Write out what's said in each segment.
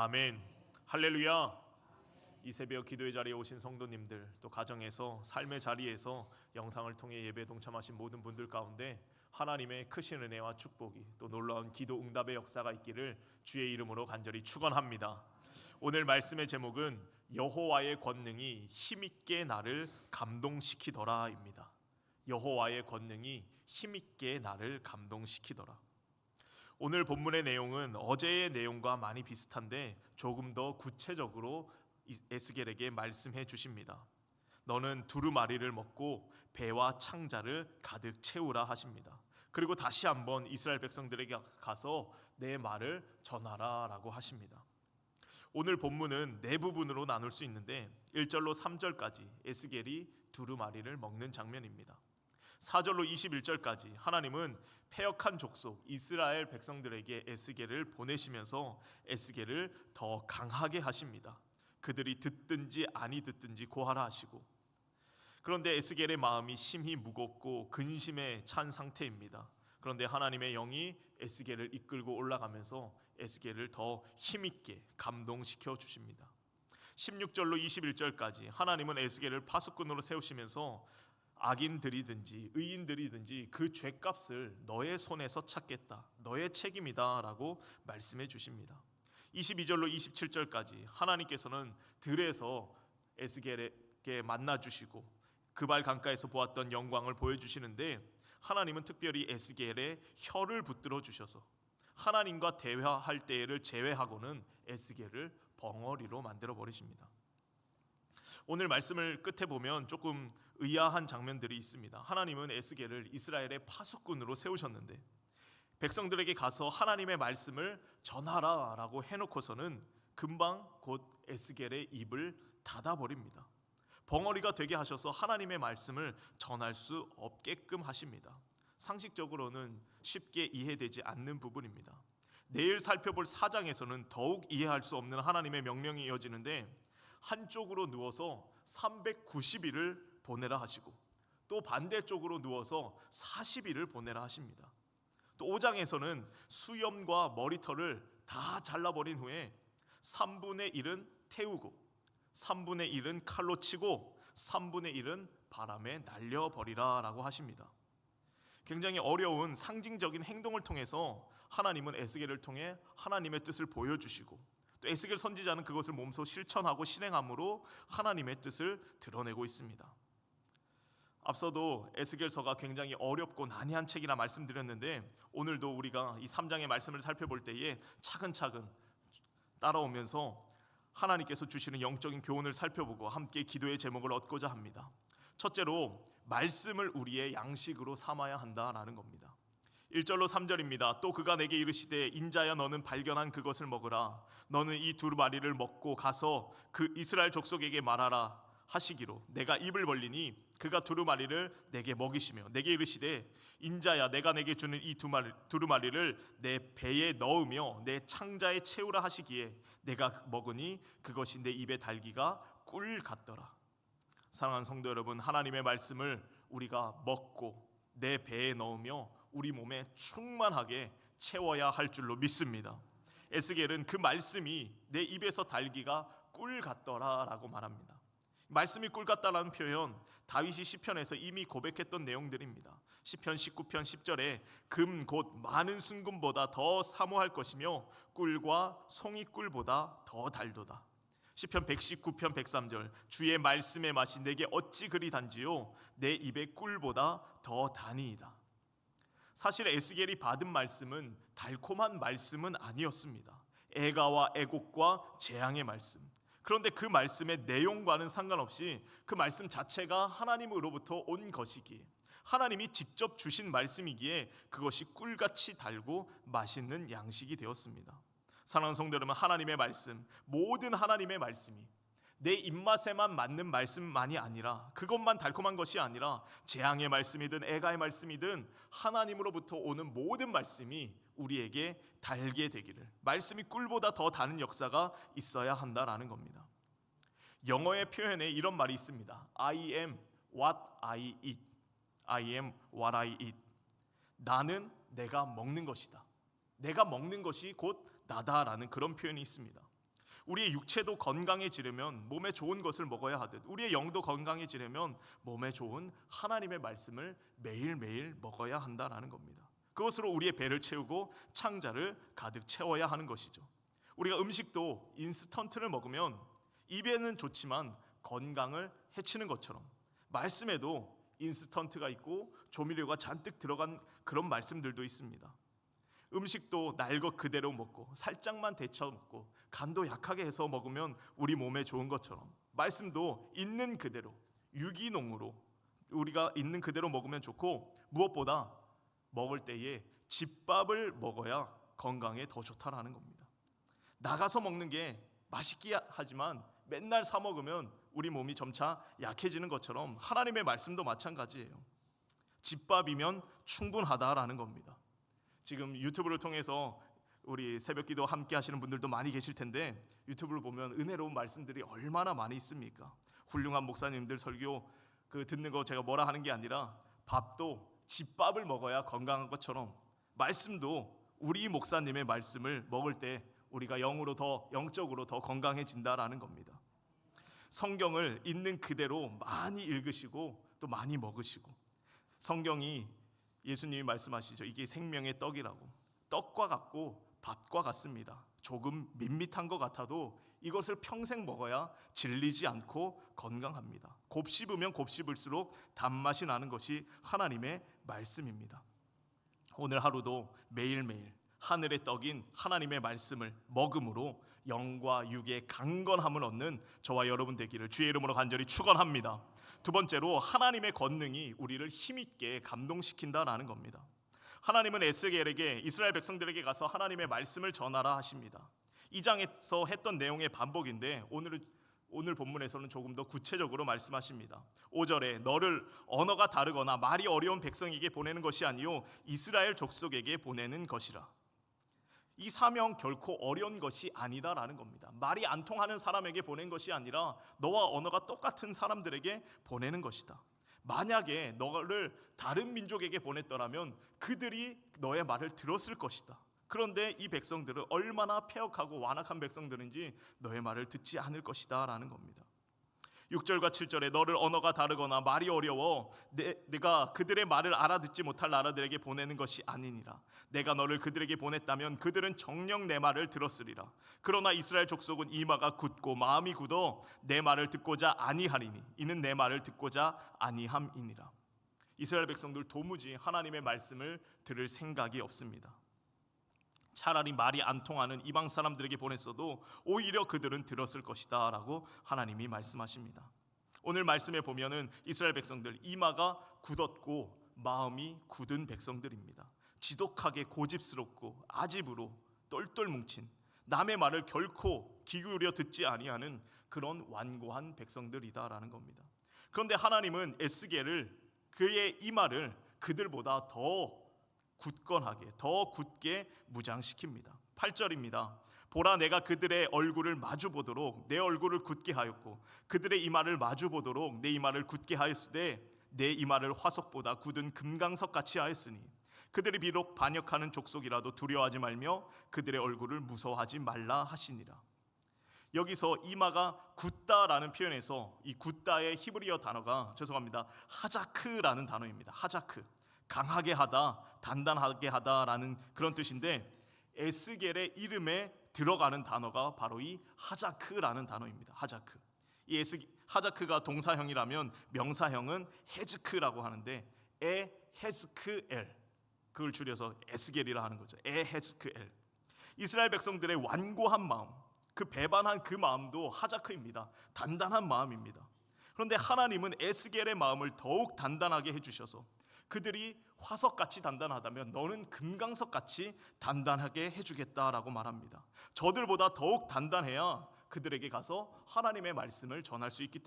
아멘. 할렐루야. 이 새벽 기도의 자리에 오신 성도님들, 또 가정에서 삶의 자리에서 영상을 통해 예배 동참하신 모든 분들 가운데 하나님의 크신 은혜와 축복이 또 놀라운 기도 응답의 역사가 있기를 주의 이름으로 간절히 축원합니다. 오늘 말씀의 제목은 여호와의 권능이 힘있게 나를 감동시키더라입니다. 여호와의 권능이 힘있게 나를 감동시키더라. 오늘 본문의 내용은 어제의 내용과 많이 비슷한데 조금 더 구체적으로 에스겔에게 말씀해 주십니다. 너는 두루마리를 먹고 배와 창자를 가득 채우라 하십니다. 그리고 다시 한번 이스라엘 백성들에게 가서 내 말을 전하라라고 하십니다. 오늘 본문은 네 부분으로 나눌 수 있는데 1절로 3절까지 에스겔이 두루마리를 먹는 장면입니다. 4절로 21절까지 하나님은 패역한 족속 이스라엘 백성들에게 에스겔을 보내시면서 에스겔을 더 강하게 하십니다. 그들이 듣든지 아니 듣든지 고하라 하시고 그런데 에스겔의 마음이 심히 무겁고 근심에 찬 상태입니다. 그런데 하나님의 영이 에스겔을 이끌고 올라가면서 에스겔을 더 힘있게 감동시켜 주십니다. 16절로 21절까지 하나님은 에스겔을 파수꾼으로 세우시면서 악인들이든지 의인들이든지 그 죄값을 너의 손에서 찾겠다. 너의 책임이다라고 말씀해 주십니다. 22절로 27절까지 하나님께서는 들에서 에스겔에게 만나 주시고 그발 강가에서 보았던 영광을 보여 주시는데 하나님은 특별히 에스겔의 혀를 붙들어 주셔서 하나님과 대화할 때를 제외하고는 에스겔을 벙어리로 만들어 버리십니다. 오늘 말씀을 끝에 보면 조금 의아한 장면들이 있습니다. 하나님은 에스겔을 이스라엘의 파수꾼으로 세우셨는데 백성들에게 가서 하나님의 말씀을 전하라라고 해놓고서는 금방 곧 에스겔의 입을 닫아 버립니다. 벙어리가 되게 하셔서 하나님의 말씀을 전할 수 없게끔 하십니다. 상식적으로는 쉽게 이해되지 않는 부분입니다. 내일 살펴볼 사장에서는 더욱 이해할 수 없는 하나님의 명령이 이어지는데 한쪽으로 누워서 390일을 보내라 하시고 또 반대쪽으로 누워서 40일을 보내라 하십니다. 또 5장에서는 수염과 머리털을 다 잘라버린 후에 3분의 1은 태우고 3분의 1은 칼로 치고 3분의 1은 바람에 날려버리라 라고 하십니다. 굉장히 어려운 상징적인 행동을 통해서 하나님은 에스겔을 통해 하나님의 뜻을 보여주시고 또 에스겔 선지자는 그것을 몸소 실천하고 실행함으로 하나님의 뜻을 드러내고 있습니다. 앞서도 에스겔서가 굉장히 어렵고 난해한 책이라 말씀드렸는데 오늘도 우리가 이 3장의 말씀을 살펴볼 때에 차근차근 따라오면서 하나님께서 주시는 영적인 교훈을 살펴보고 함께 기도의 제목을 얻고자 합니다. 첫째로 말씀을 우리의 양식으로 삼아야 한다라는 겁니다. 1절로 3절입니다. 또 그가 내게 이르시되 인자야 너는 발견한 그것을 먹으라. 너는 이 두루마리를 먹고 가서 그 이스라엘 족속에게 말하라 하시기로 내가 입을 벌리니 그가 두루마리를 내게 먹이시며 내게 이르시되 인자야 내가 내게 주는 이 두마리, 두루마리를 내 배에 넣으며 내 창자에 채우라 하시기에 내가 먹으니 그것이 내 입에 달기가 꿀 같더라. 사랑하는 성도 여러분 하나님의 말씀을 우리가 먹고 내 배에 넣으며 우리 몸에 충만하게 채워야 할 줄로 믿습니다. 에스겔은 그 말씀이 내 입에서 달기가 꿀 같더라라고 말합니다. 말씀이 꿀 같다라는 표현 다윗이 시편에서 이미 고백했던 내용들입니다. 시편 19편 10절에 금 곧 많은 순금보다 더 사모할 것이며 꿀과 송이 꿀보다 더 달도다. 시편 119편 103절 주의 말씀의 맛이 내게 어찌 그리 단지요 내 입의 꿀보다 더 다니이다. 사실 에스겔이 받은 말씀은 달콤한 말씀은 아니었습니다. 애가와 애곡과 재앙의 말씀. 그런데 그 말씀의 내용과는 상관없이 그 말씀 자체가 하나님으로부터 온 것이기에 하나님이 직접 주신 말씀이기에 그것이 꿀같이 달고 맛있는 양식이 되었습니다. 사랑하는 성도 여러분, 하나님의 말씀, 모든 하나님의 말씀이 내 입맛에만 맞는 말씀만이 아니라 그것만 달콤한 것이 아니라 재앙의 말씀이든 애가의 말씀이든 하나님으로부터 오는 모든 말씀이 우리에게 달게 되기를 말씀이 꿀보다 더 다는 역사가 있어야 한다라는 겁니다. 영어의 표현에 이런 말이 있습니다. I am what I eat. I am what I eat. 나는 내가 먹는 것이다. 내가 먹는 것이 곧 나다라는 그런 표현이 있습니다. 우리의 육체도 건강해지려면 몸에 좋은 것을 먹어야 하듯 우리의 영도 건강해지려면 몸에 좋은 하나님의 말씀을 매일매일 먹어야 한다라는 겁니다. 그것으로 우리의 배를 채우고 창자를 가득 채워야 하는 것이죠. 우리가 음식도 인스턴트를 먹으면 입에는 좋지만 건강을 해치는 것처럼 말씀에도 인스턴트가 있고 조미료가 잔뜩 들어간 그런 말씀들도 있습니다. 음식도 날 것 그대로 먹고 살짝만 데쳐 먹고 간도 약하게 해서 먹으면 우리 몸에 좋은 것처럼 말씀도 있는 그대로 유기농으로 우리가 있는 그대로 먹으면 좋고 무엇보다 먹을 때에 집밥을 먹어야 건강에 더 좋다라는 겁니다. 나가서 먹는 게 맛있기 하지만 맨날 사 먹으면 우리 몸이 점차 약해지는 것처럼 하나님의 말씀도 마찬가지예요. 집밥이면 충분하다라는 겁니다. 지금 유튜브를 통해서 우리 새벽기도 함께 하시는 분들도 많이 계실 텐데 유튜브를 보면 은혜로운 말씀들이 얼마나 많이 있습니까? 훌륭한 목사님들 설교 그 듣는 거 제가 뭐라 하는 게 아니라 밥도 집밥을 먹어야 건강한 것처럼 말씀도 우리 목사님의 말씀을 먹을 때 우리가 영으로 더 영적으로 더 건강해진다라는 겁니다. 성경을 있는 그대로 많이 읽으시고 또 많이 먹으시고 성경이 예수님이 말씀하시죠. 이게 생명의 떡이라고. 떡과 같고 밥과 같습니다. 조금 밋밋한 것 같아도 이것을 평생 먹어야 질리지 않고 건강합니다. 곱 씹으면 곱 씹을수록 단맛이 나는 것이 하나님의 말씀입니다. 오늘 하루도 매일매일 하늘의 떡인 하나님의 말씀을 먹음으로 영과 육의 강건함을 얻는 저와 여러분 되기를 주의 이름으로 간절히 축원합니다. 두 번째로 하나님의 권능이 우리를 힘있게 감동시킨다라는 겁니다. 하나님은 에스겔에게 이스라엘 백성들에게 가서 하나님의 말씀을 전하라 하십니다. 이 장에서 했던 내용의 반복인데 오늘 오늘 본문에서는 조금 더 구체적으로 말씀하십니다. 5절에 너를 언어가 다르거나 말이 어려운 백성에게 보내는 것이 아니요 이스라엘 족속에게 보내는 것이라. 이 사명 결코 어려운 것이 아니다라는 겁니다. 말이 안 통하는 사람에게 보낸 것이 아니라 너와 언어가 똑같은 사람들에게 보내는 것이다. 만약에 너를 다른 민족에게 보냈더라면 그들이 너의 말을 들었을 것이다. 그런데 이 백성들은 얼마나 폐역하고 완악한 백성들인지 너의 말을 듣지 않을 것이다 라는 겁니다. 6절과 7절에 너를 언어가 다르거나 말이 어려워 내, 내가 그들의 말을 알아듣지 못할 나라들에게 보내는 것이 아니니라. 내가 너를 그들에게 보냈다면 그들은 정녕 내 말을 들었으리라. 그러나 이스라엘 족속은 이마가 굳고 마음이 굳어 내 말을 듣고자 아니하리니 이는 내 말을 듣고자 아니함이니라. 이스라엘 백성들 도무지 하나님의 말씀을 들을 생각이 없습니다 차라리 말이 안 통하는 이방 사람들에게 보냈어도 오히려 그들은 들었을 것이다라고 하나님이 말씀하십니다. 오늘 말씀에 보면은 이스라엘 백성들 이마가 굳었고 마음이 굳은 백성들입니다. 지독하게 고집스럽고 아집으로 똘똘 뭉친 남의 말을 결코 기울여 듣지 아니하는 그런 완고한 백성들이다라는 겁니다. 그런데 하나님은 에스겔을 그의 이마를 그들보다 더 굳건하게 더 굳게 무장시킵니다. 8절입니다. 보라 내가 그들의 얼굴을 마주 보도록 내 얼굴을 굳게 하였고 그들의 이마를 마주 보도록 내 이마를 굳게 하였으되 내 이마를 화석보다 굳은 금강석 같이 하였으니 그들이 비록 반역하는 족속이라도 두려워하지 말며 그들의 얼굴을 무서워하지 말라 하시니라. 여기서 이마가 굳다라는 표현에서 이 굳다의 히브리어 단어가 죄송합니다. 하자크라는 단어입니다. 하자크. 강하게 하다, 단단하게 하다라는 그런 뜻인데 에스겔의 이름에 들어가는 단어가 바로 이 하자크라는 단어입니다. 하자크. 이 에스 하자크가 동사형이라면 명사형은 헤즈크라고 하는데 에 헤스크엘 그걸 줄여서 에스겔이라 하는 거죠. 에 헤스크엘. 이스라엘 백성들의 완고한 마음, 그 배반한 그 마음도 하자크입니다. 단단한 마음입니다. 그런데 하나님은 에스겔의 마음을 더욱 단단하게 해주셔서 그들이 화석같이 단단하다면 너는 금강석같이 단단하게 해주겠다라고 말합니다. 저들보다 더욱 단단해야 그들에게 가서 하나님의 말씀을 전할 수 있기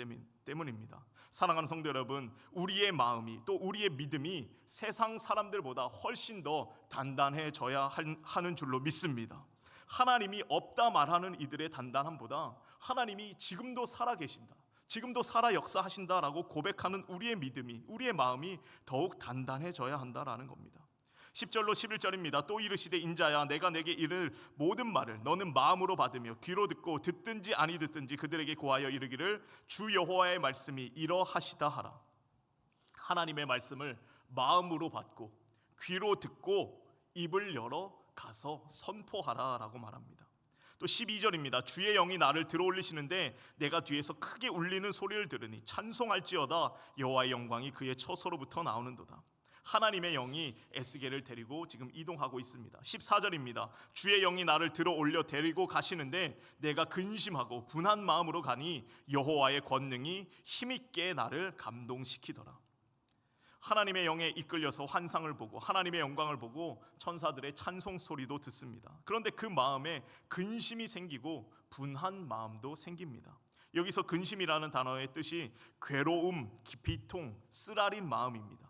때문입니다. 사랑하는 성도 여러분, 우리의 마음이 또 우리의 믿음이 세상 사람들보다 훨씬 더 단단해져야 하는 줄로 믿습니다. 하나님이 없다 말하는 이들의 단단함보다 하나님이 지금도 살아 계신다. 지금도 살아 역사하신다라고 고백하는 우리의 믿음이 우리의 마음이 더욱 단단해져야 한다라는 겁니다. 10절로 11절입니다. 또 이르시되 인자야 내가 내게 이를 모든 말을 너는 마음으로 받으며 귀로 듣고 듣든지 아니 듣든지 그들에게 고하여 이르기를 주 여호와의 말씀이 이러하시다 하라. 하나님의 말씀을 마음으로 받고 귀로 듣고 입을 열어 가서 선포하라라고 말합니다. 또 12절입니다. 주의 영이 나를 들어올리시는데 내가 뒤에서 크게 울리는 소리를 들으니 찬송할지어다 여호와의 영광이 그의 처소로부터 나오는도다. 하나님의 영이 에스겔을 데리고 지금 이동하고 있습니다. 14절입니다. 주의 영이 나를 들어 올려 데리고 가시는데 내가 근심하고 분한 마음으로 가니 여호와의 권능이 힘 있게 나를 감동시키더라. 하나님의 영에 이끌려서 환상을 보고 하나님의 영광을 보고 천사들의 찬송 소리도 듣습니다. 그런데 그 마음에 근심이 생기고 분한 마음도 생깁니다. 여기서 근심이라는 단어의 뜻이 괴로움, 비통, 쓰라린 마음입니다.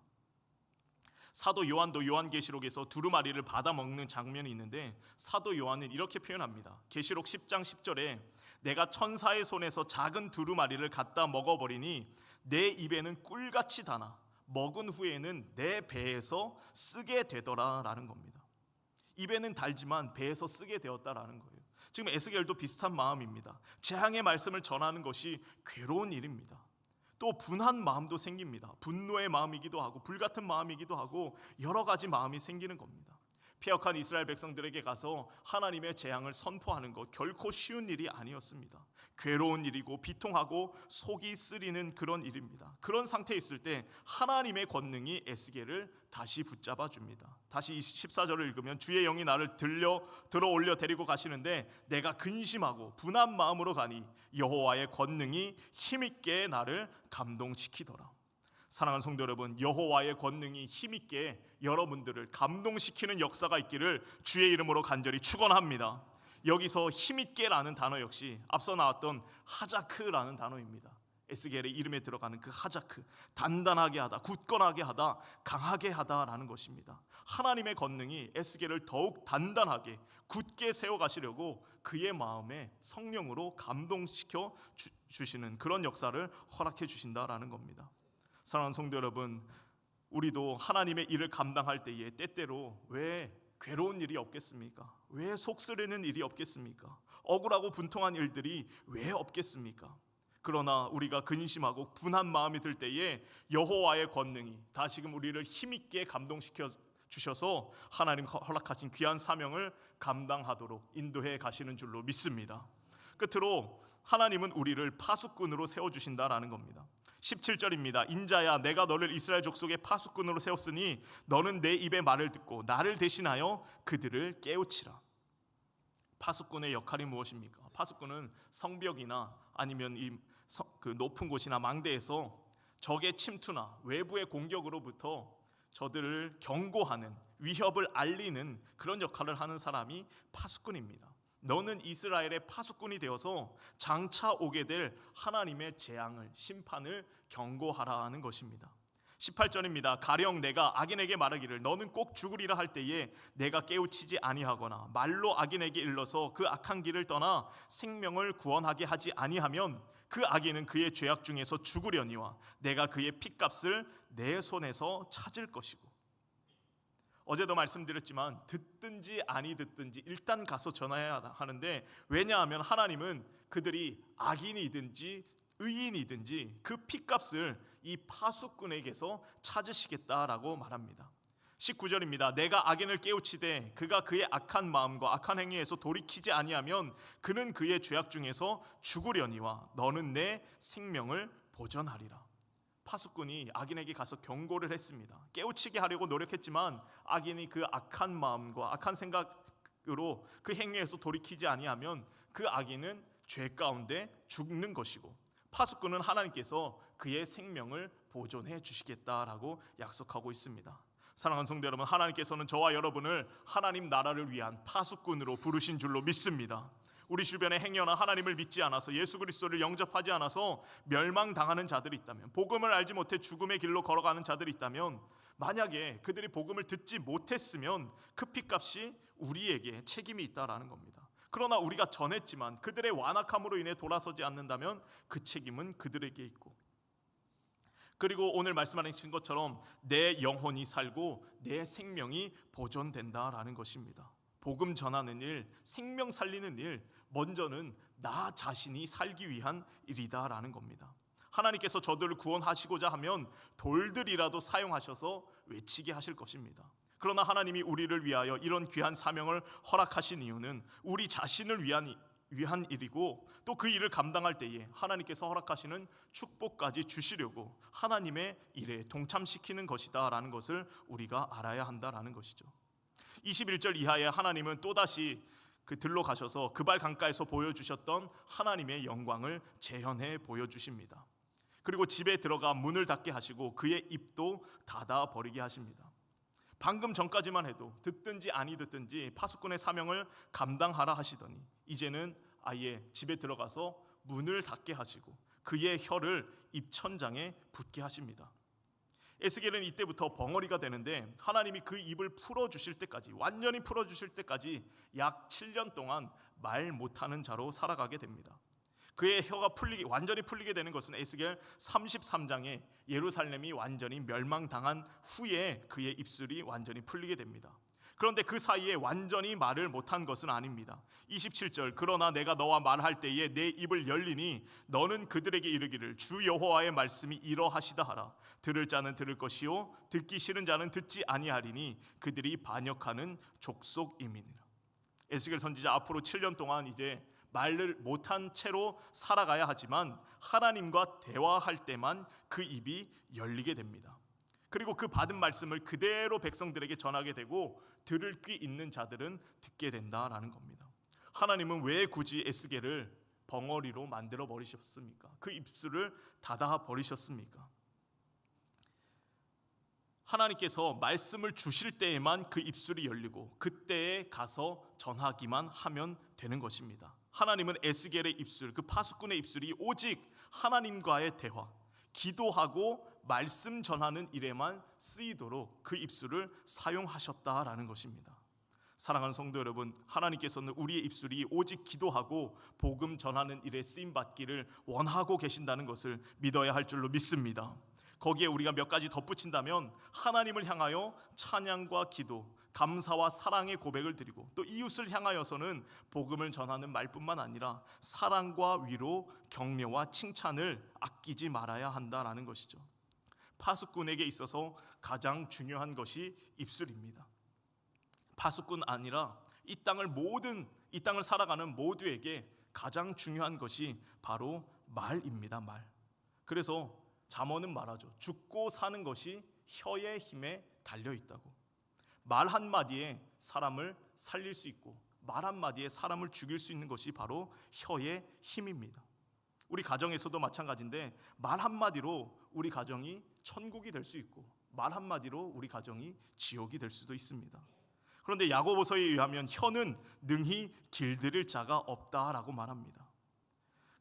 사도 요한도 요한계시록에서 두루마리를 받아 먹는 장면이 있는데 사도 요한은 이렇게 표현합니다. 계시록 10장 10절에 내가 천사의 손에서 작은 두루마리를 갖다 먹어버리니 내 입에는 꿀같이 다나 먹은 후에는 내 배에서 쓰게 되더라라는 겁니다. 입에는 달지만 배에서 쓰게 되었다라는 거예요. 지금 에스겔도 비슷한 마음입니다. 재앙의 말씀을 전하는 것이 괴로운 일입니다. 또 분한 마음도 생깁니다. 분노의 마음이기도 하고 불같은 마음이기도 하고 여러 가지 마음이 생기는 겁니다. 폐역한 이스라엘 백성들에게 가서 하나님의 재앙을 선포하는 것 결코 쉬운 일이 아니었습니다. 괴로운 일이고 비통하고 속이 쓰리는 그런 일입니다. 그런 상태에 있을 때 하나님의 권능이 에스겔을 다시 붙잡아 줍니다. 다시 14절을 읽으면 주의 영이 나를 들려 들어 올려 데리고 가시는데 내가 근심하고 분한 마음으로 가니 여호와의 권능이 힘 있게 나를 감동시키더라. 사랑하는 성도 여러분, 여호와의 권능이 힘있게 여러분들을 감동시키는 역사가 있기를 주의 이름으로 간절히 축원합니다. 여기서 힘있게라는 단어 역시 앞서 나왔던 하자크라는 단어입니다. 에스겔의 이름에 들어가는 그 하자크, 단단하게 하다, 굳건하게 하다, 강하게 하다라는 것입니다. 하나님의 권능이 에스겔을 더욱 단단하게 굳게 세워 가시려고 그의 마음에 성령으로 감동시켜 주, 주시는 그런 역사를 허락해 주신다라는 겁니다. 사랑하는 성도 여러분, 우리도 하나님의 일을 감당할 때에 때때로 왜 괴로운 일이 없겠습니까? 왜 속쓰리는 일이 없겠습니까? 억울하고 분통한 일들이 왜 없겠습니까? 그러나 우리가 근심하고 분한 마음이 들 때에 여호와의 권능이 다시금 우리를 힘있게 감동시켜 주셔서 하나님 허락하신 귀한 사명을 감당하도록 인도해 가시는 줄로 믿습니다. 끝으로 하나님은 우리를 파수꾼으로 세워 주신다라는 겁니다. 17절입니다. 인자야 내가 너를 이스라엘 족속의 파수꾼으로 세웠으니 너는 내 입의 말을 듣고 나를 대신하여 그들을 깨우치라. 파수꾼의 역할이 무엇입니까? 파수꾼은 성벽이나 아니면 이 그 높은 곳이나 망대에서 적의 침투나 외부의 공격으로부터 저들을 경고하는 위협을 알리는 그런 역할을 하는 사람이 파수꾼입니다. 너는 이스라엘의 파수꾼이 되어서 장차 오게 될 하나님의 재앙을 심판을 경고하라는 것입니다. 18절입니다. 가령 내가 악인에게 말하기를 너는 꼭 죽으리라 할 때에 내가 깨우치지 아니하거나 말로 악인에게 일러서 그 악한 길을 떠나 생명을 구원하게 하지 아니하면 그 악인은 그의 죄악 중에서 죽으려니와 내가 그의 핏값을 내 손에서 찾을 것이고 어제도 말씀드렸지만 듣든지 아니 듣든지 일단 가서 전화해야 하는데 왜냐하면 하나님은 그들이 악인이든지 의인이든지 그 핏값을 이 파수꾼에게서 찾으시겠다라고 말합니다. 19절입니다. 내가 악인을 깨우치되 그가 그의 악한 마음과 악한 행위에서 돌이키지 아니하면 그는 그의 죄악 중에서 죽으려니와 너는 내 생명을 보전하리라. 파수꾼이 악인에게 가서 경고를 했습니다. 깨우치게 하려고 노력했지만 악인이 그 악한 마음과 악한 생각으로 그 행위에서 돌이키지 아니하면 그 악인은 죄 가운데 죽는 것이고 파수꾼은 하나님께서 그의 생명을 보존해 주시겠다라고 약속하고 있습니다. 사랑하는 성도 여러분, 하나님께서는 저와 여러분을 하나님 나라를 위한 파수꾼으로 부르신 줄로 믿습니다. 우리 주변에 행여나 하나님을 믿지 않아서 예수 그리스도를 영접하지 않아서 멸망당하는 자들이 있다면 복음을 알지 못해 죽음의 길로 걸어가는 자들이 있다면 만약에 그들이 복음을 듣지 못했으면 그 핏값이 우리에게 책임이 있다라는 겁니다. 그러나 우리가 전했지만 그들의 완악함으로 인해 돌아서지 않는다면 그 책임은 그들에게 있고 그리고 오늘 말씀하신 것처럼 내 영혼이 살고 내 생명이 보존된다라는 것입니다. 복음 전하는 일, 생명 살리는 일, 먼저는 나 자신이 살기 위한 일이다라는 겁니다. 하나님께서 저들을 구원하시고자 하면 돌들이라도 사용하셔서 외치게 하실 것입니다. 그러나 하나님이 우리를 위하여 이런 귀한 사명을 허락하신 이유는 우리 자신을 위한 위한 일이고 또 그 일을 감당할 때에 하나님께서 허락하시는 축복까지 주시려고 하나님의 일에 동참시키는 것이다라는 것을 우리가 알아야 한다라는 것이죠. 21절 이하에 하나님은 또다시 그 들로 가셔서 그발 강가에서 보여주셨던 하나님의 영광을 재현해 보여주십니다. 그리고 집에 들어가 문을 닫게 하시고 그의 입도 닫아 버리게 하십니다. 방금 전까지만 해도 듣든지 아니 듣든지 파수꾼의 사명을 감당하라 하시더니 이제는 아예 집에 들어가서 문을 닫게 하시고 그의 혀를 입천장에 붙게 하십니다. 에스겔은 이때부터 벙어리가 되는데 하나님이 그 입을 풀어 주실 때까지 완전히 풀어 주실 때까지 약 7년 동안 말 못하는 자로 살아가게 됩니다. 그의 혀가 풀리기 완전히 풀리게 되는 것은 에스겔 33장에 예루살렘이 완전히 멸망당한 후에 그의 입술이 완전히 풀리게 됩니다. 그런데 그 사이에 완전히 말을 못한 것은 아닙니다. 27절 그러나 내가 너와 말할 때에 내 입을 열리니 너는 그들에게 이르기를 주 여호와의 말씀이 이러하시다 하라 들을 자는 들을 것이요 듣기 싫은 자는 듣지 아니하리니 그들이 반역하는 족속임이니라. 에스겔 선지자 앞으로 7년 동안 이제 말을 못한 채로 살아가야 하지만 하나님과 대화할 때만 그 입이 열리게 됩니다. 그리고 그 받은 말씀을 그대로 백성들에게 전하게 되고 들을 귀 있는 자들은 듣게 된다라는 겁니다. 하나님은 왜 굳이 에스겔을 벙어리로 만들어 버리셨습니까? 그 입술을 닫아 버리셨습니까? 하나님께서 말씀을 주실 때에만 그 입술이 열리고 그때에 가서 전하기만 하면 되는 것입니다. 하나님은 에스겔의 입술, 그 파수꾼의 입술이 오직 하나님과의 대화, 기도하고 말씀 전하는 일에만 쓰이도록 그 입술을 사용하셨다라는 것입니다. 사랑하는 성도 여러분, 하나님께서는 우리의 입술이 오직 기도하고 복음 전하는 일에 쓰임 받기를 원하고 계신다는 것을 믿어야 할 줄로 믿습니다. 거기에 우리가 몇 가지 덧붙인다면 하나님을 향하여 찬양과 기도, 감사와 사랑의 고백을 드리고 또 이웃을 향하여서는 복음을 전하는 말뿐만 아니라 사랑과 위로, 격려와 칭찬을 아끼지 말아야 한다라는 것이죠. 파수꾼에게 있어서 가장 중요한 것이 입술입니다. 파수꾼 아니라 이 땅을 모든 이 땅을 살아가는 모두에게 가장 중요한 것이 바로 말입니다. 말. 그래서 잠언은 말하죠. 죽고 사는 것이 혀의 힘에 달려 있다고. 말 한마디에 사람을 살릴 수 있고 말 한마디에 사람을 죽일 수 있는 것이 바로 혀의 힘입니다. 우리 가정에서도 마찬가지인데 말 한마디로 우리 가정이 천국이 될 수 있고 말 한마디로 우리 가정이 지옥이 될 수도 있습니다. 그런데 야고보서에 의하면 혀는 능히 길들일 자가 없다라고 말합니다.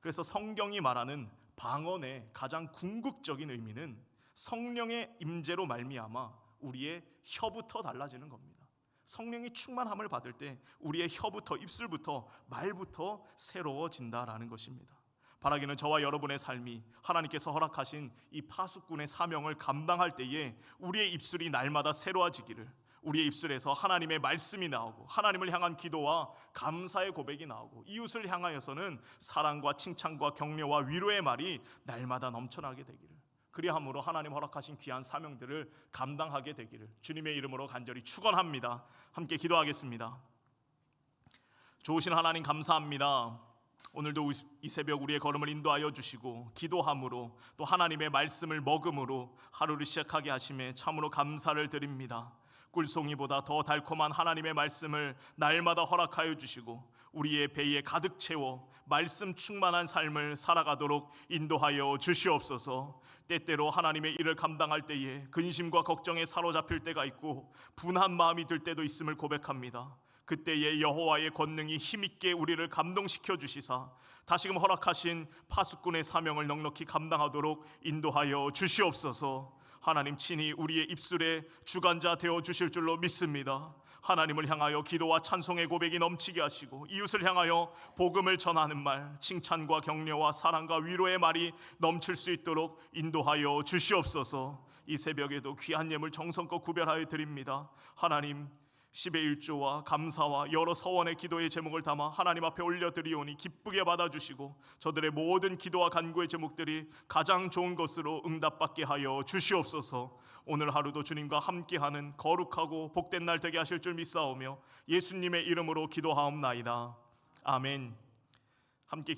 그래서 성경이 말하는 방언의 가장 궁극적인 의미는 성령의 임재로 말미암아 우리의 혀부터 달라지는 겁니다. 성령이 충만함을 받을 때 우리의 혀부터 입술부터 말부터 새로워진다라는 것입니다. 바라기는 저와 여러분의 삶이 하나님께서 허락하신 이 파수꾼의 사명을 감당할 때에 우리의 입술이 날마다 새로워지기를 우리의 입술에서 하나님의 말씀이 나오고 하나님을 향한 기도와 감사의 고백이 나오고 이웃을 향하여서는 사랑과 칭찬과 격려와 위로의 말이 날마다 넘쳐나게 되기를 그리함으로 하나님 허락하신 귀한 사명들을 감당하게 되기를 주님의 이름으로 간절히 축원합니다. 함께 기도하겠습니다. 좋으신 하나님 감사합니다. 오늘도 이 새벽 우리의 걸음을 인도하여 주시고 기도함으로 또 하나님의 말씀을 먹음으로 하루를 시작하게 하심에 참으로 감사를 드립니다. 꿀송이보다 더 달콤한 하나님의 말씀을 날마다 허락하여 주시고 우리의 배에 가득 채워 말씀 충만한 삶을 살아가도록 인도하여 주시옵소서. 때때로 하나님의 일을 감당할 때에 근심과 걱정에 사로잡힐 때가 있고 분한 마음이 들 때도 있음을 고백합니다. 그때의 여호와의 권능이 힘있게 우리를 감동시켜 주시사 다시금 허락하신 파수꾼의 사명을 넉넉히 감당하도록 인도하여 주시옵소서. 하나님 친히 우리의 입술에 주관자 되어 주실 줄로 믿습니다. 하나님을 향하여 기도와 찬송의 고백이 넘치게 하시고 이웃을 향하여 복음을 전하는 말, 칭찬과 격려와 사랑과 위로의 말이 넘칠 수 있도록 인도하여 주시옵소서. 이 새벽에도 귀한 예물 정성껏 구별하여 드립니다. 하나님 10의 1조와 감사와 여러 서원의 기도의 제목을 담아 하나님 앞에 올려드리오니 기쁘게 받아주시고 저들의 모든 기도와 간구의 제목들이 가장 좋은 것으로 응답받게 하여 주시옵소서. 오늘 하루도 주님과 함께하는 거룩하고 복된 날 되게 하실 줄 믿사오며 예수님의 이름으로 기도하옵나이다. 아멘. 함께